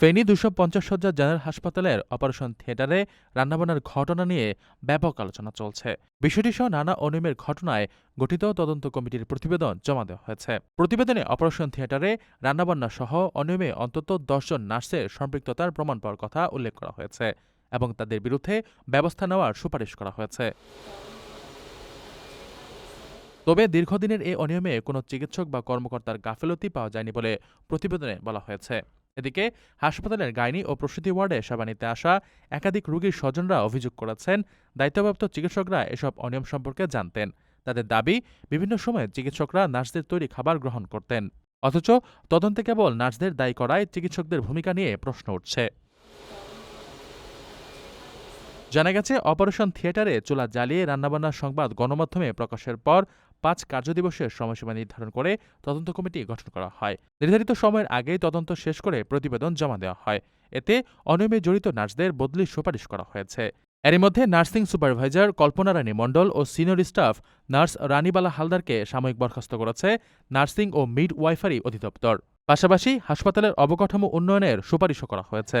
ফেনী দুশো পঞ্চাশ সজ্জা জেনারেল হাসপাতালের অপারেশন থিয়েটারে রান্নাবান্নার ঘটনা নিয়ে ব্যাপক আলোচনা চলছে। বিষয়টি সহ নানা অনিয়মের ঘটনায় গঠিত তদন্ত কমিটির প্রতিবেদন জমা দেওয়া হয়েছে। প্রতিবেদনে অপারেশন থিয়েটারে রান্নাবান্না সহ অনিয়মে অন্তত দশজন নার্সের সম্পৃক্ততার প্রমাণ পাওয়ার কথা উল্লেখ করা হয়েছে এবং তাদের বিরুদ্ধে ব্যবস্থা নেওয়ার সুপারিশ করা হয়েছে। তবে দীর্ঘদিনের এই অনিয়মে কোনো চিকিৎসক বা কর্মকর্তার গাফিলতি পাওয়া যায়নি বলে প্রতিবেদনে বলা হয়েছে। এদিকে হাসপাতালের গাইনি ও প্রসূতি ওয়ার্ডে সেবা নিতে আসা একাধিক রোগীর স্বজনরা অভিযোগ করেছেন, দায়িত্বপ্রাপ্ত চিকিৎসকরা এসব অনিয়ম সম্পর্কে জানতেন। তাদের দাবি, বিভিন্ন সময়ে চিকিৎসকরা নার্সদের তৈরি খাবার গ্রহণ করতেন। অথচ তদন্তে কেবল নার্সদের দায়ী করায় চিকিৎসকদের ভূমিকা নিয়ে প্রশ্ন উঠছে। জানা গেছে, অপারেশন থিয়েটারে চুলা জ্বালিয়ে রান্নাবান্নার সংবাদ গণমাধ্যমে প্রকাশের পর পাঁচ কার্যদিবসের সময়সীমা নির্ধারণ করে তদন্ত কমিটি গঠন করা হয়। নির্ধারিত সময়ের আগেই তদন্ত শেষ করে প্রতিবেদন জমা দেওয়া হয়। এতে অনিয়মে জড়িত নার্সদের বদলির সুপারিশ করা হয়েছে। এরই মধ্যে নার্সিং সুপারভাইজার কল্পনা রানী মণ্ডল ও সিনিয়র স্টাফ নার্স রানীবালা হালদারকে সাময়িক বরখাস্ত করেছে নার্সিং ও মিড ওয়াইফারি অধিদপ্তর। পাশাপাশি হাসপাতালের অবকাঠামো উন্নয়নের সুপারিশও করা হয়েছে।